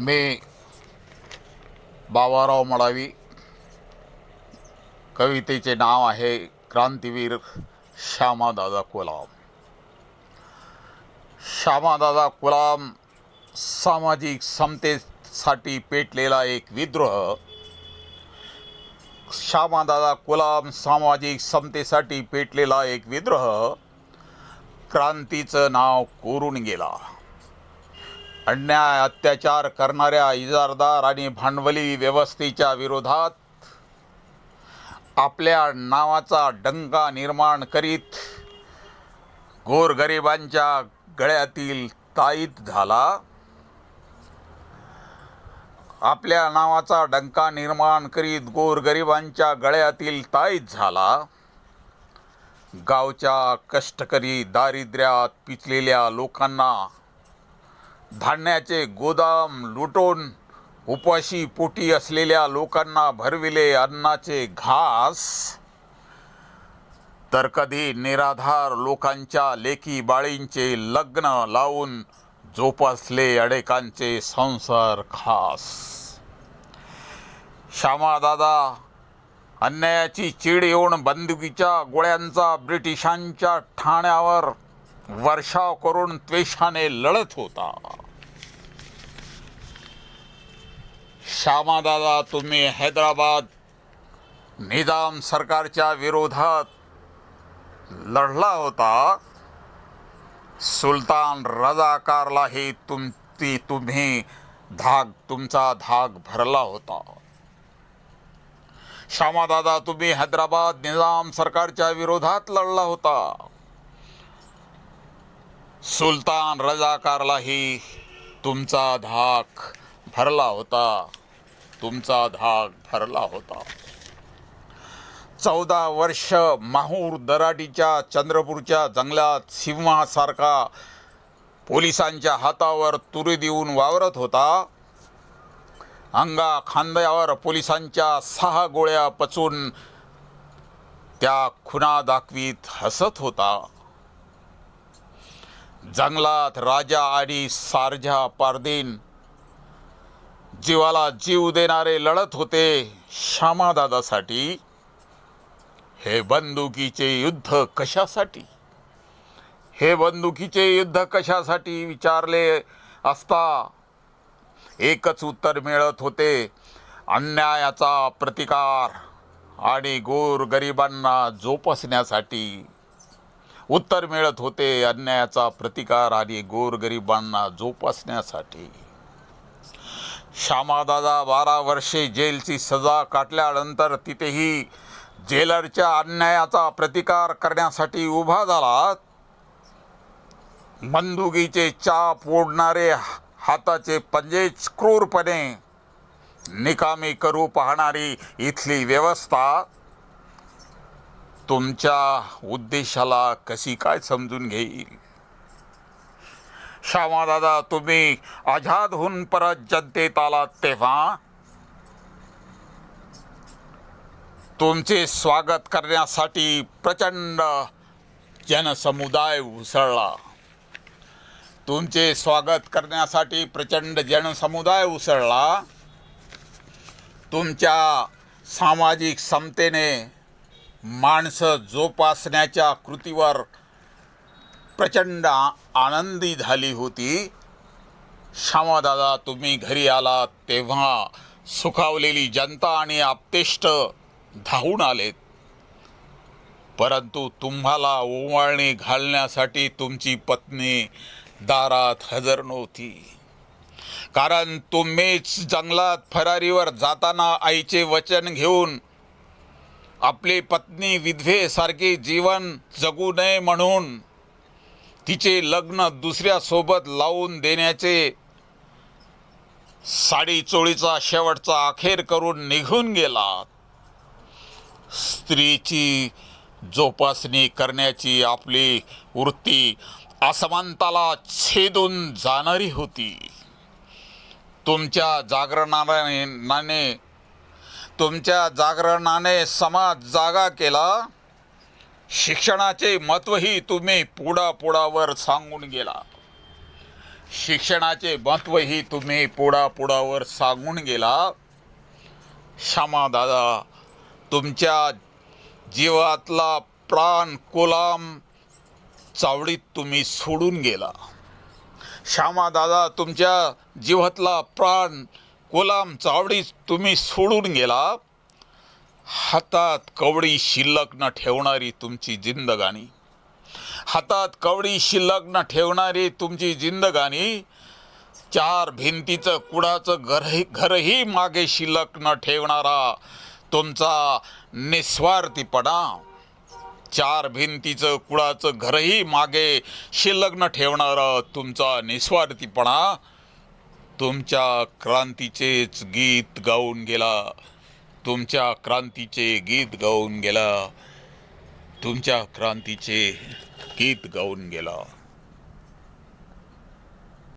मी बाबाराव मडावी कवितेचे नाव आहे क्रांतीवीर श्यामादादा कुलाम. श्यामादादा कुलाम सामाजिक समतेसाठी पेटलेला एक विद्रोह. श्यामादादा कुलाम सामाजिक समतेसाठी पेटलेला एक विद्रोह. क्रांतीचं नाव कोरून गेला. अन्याय अत्याचार करणाऱ्या इजारदार आणि भांडवली व्यवस्थेच्या विरोधात आपल्या नावाचा डंका निर्माण करीत गोरगरिबांच्या गळ्यातील ताईत झाला. आपल्या नावाचा डंका निर्माण करीत गोरगरिबांच्या गळ्यातील ताईत झाला. गावच्या कष्टकरी दारिद्र्यात पिचलेल्या लोकांना धान्याचे गोदाम लुटून उपाशी पोटी असलेल्या लोकांना भरविले अन्नाचे घास? तर कधी निराधार लोकांच्या लेकी बाळींचे लग्न लावून जोपासले अडेकांचे संसार खास? श्यामादादा अन्यायाची चीड येऊन बंदुकीच्या गोळ्यांचा ब्रिटिशांच्या ठाण्यावर वर्षाव करून त्वेषाने लढत होता. श्यामादादा तुम्ही हैदराबाद निजाम सरकारच्या विरोधात लढला होता. सुलतान रजाकारलाही तुमची तुम्ही धाग तुमचा धाग भरला होता. श्यामादादा तुम्ही हैदराबाद निजाम सरकारच्या विरोधात लढला होता. सुलतान रजाकारलाही तुमचा धाक भरला होता. तुमचा धाक भरला होता. चौदा वर्ष माहूर दराटीच्या चंद्रपूरच्या जंगलात सिंहासारखा पोलिसांच्या हातावर तुरी देऊन वावरत होता. अंगा खांद्यावर पोलिसांच्या सहा गोळ्या पचून त्या खुना दाखवीत हसत होता. जंगलात राजा आणि सारजा पारदीन जीवाला जीव देणारे लढत होते श्यामादादासाठी. हे बंदुकीचे युद्ध कशासाठी? हे बंदुकीचे युद्ध कशासाठी विचारले असता? एकच उत्तर मिळत होते अन्यायाचा प्रतिकार आणि गोर गरिबांना जोपासण्यासाठी. उत्तर मिळत होते अन्यायाचा प्रतिकार आणि गोरगरिबांना जोपासण्यासाठी. श्यामादादा बारा वर्षे जेलची सजा काटल्यानंतर तिथेही जेलरच्या अन्यायाचा प्रतिकार करण्यासाठी उभा झाला. बंदुकीचे चाप ओढणारे हाताचे पंजेच क्रूरपणे निकामी करू पाहणारी इथली व्यवस्था तुमच्या उद्देशाला कशी काय समजून घेईल? श्यामादादा तुम्ही आझाद होऊन परत जनतेत आलात तेव्हा? तुमचे स्वागत करण्यासाठी प्रचंड जनसमुदाय उसळला. तुमचे स्वागत करण्यासाठी प्रचंड जनसमुदाय उसळला. तुमच्या सामाजिक समतेने माणसं जोपासण्याच्या कृतीवर प्रचंड आनंदी झाली होती. श्यामादादा तुम्ही घरी आलात तेव्हा सुखावलेली जनता आणि आपतेष्ट धावून आलेत. परंतु तुम्हाला ओवाळणी घालण्यासाठी तुमची पत्नी दारात हजर नव्हती. कारण तुम्हीच जंगलात फरारीवर जाताना आईचे वचन घेऊन आपली पत्नी विधवेसारखे जीवन जगू नये म्हणून तिचे लग्न दुसऱ्यासोबत लावून देण्याचे साडी चोळीचा शेवटचा अखेर करून निघून गेला. स्त्रीची जोपासणी करण्याची आपली वृत्ती असमानताला छेदून जाणारी होती. तुमच्या जागरणाने तुमच्या जागरणाने समाज जागा केला. शिक्षणाचे महत्त्वही तुम्ही पुढापुढावर सांगून गेला. शिक्षणाचे महत्त्वही तुम्ही पुढापुढावर सांगून गेला. श्यामा दादा तुमच्या जीवातला प्राण कोलाम चावडीत तुम्ही सोडून गेला. श्यामा दादा तुमच्या जीवातला प्राण कोलाम चावडीच तुम्ही सोडून गेला. हातात कवडी शिल्लक न ठेवणारी तुमची जिंदगानी हातात कवडी शिल्लक न ठेवणारी तुमची जिंदगानी चार भिंतीचं कुडाचं घरही घरही मागे शिल्लक न ठेवणारा तुमचा निस्वार्थीपणा. चार भिंतीचं कुडाचं घरही मागे शिल्लक न ठेवणारा तुमचा निस्वार्थीपणा. तुमच्या क्रांतीचेच गीत गाऊन गेला. तुमच्या क्रांतीचे गीत गाऊन गेला. तुमच्या क्रांतीचे गीत गाऊन गेला.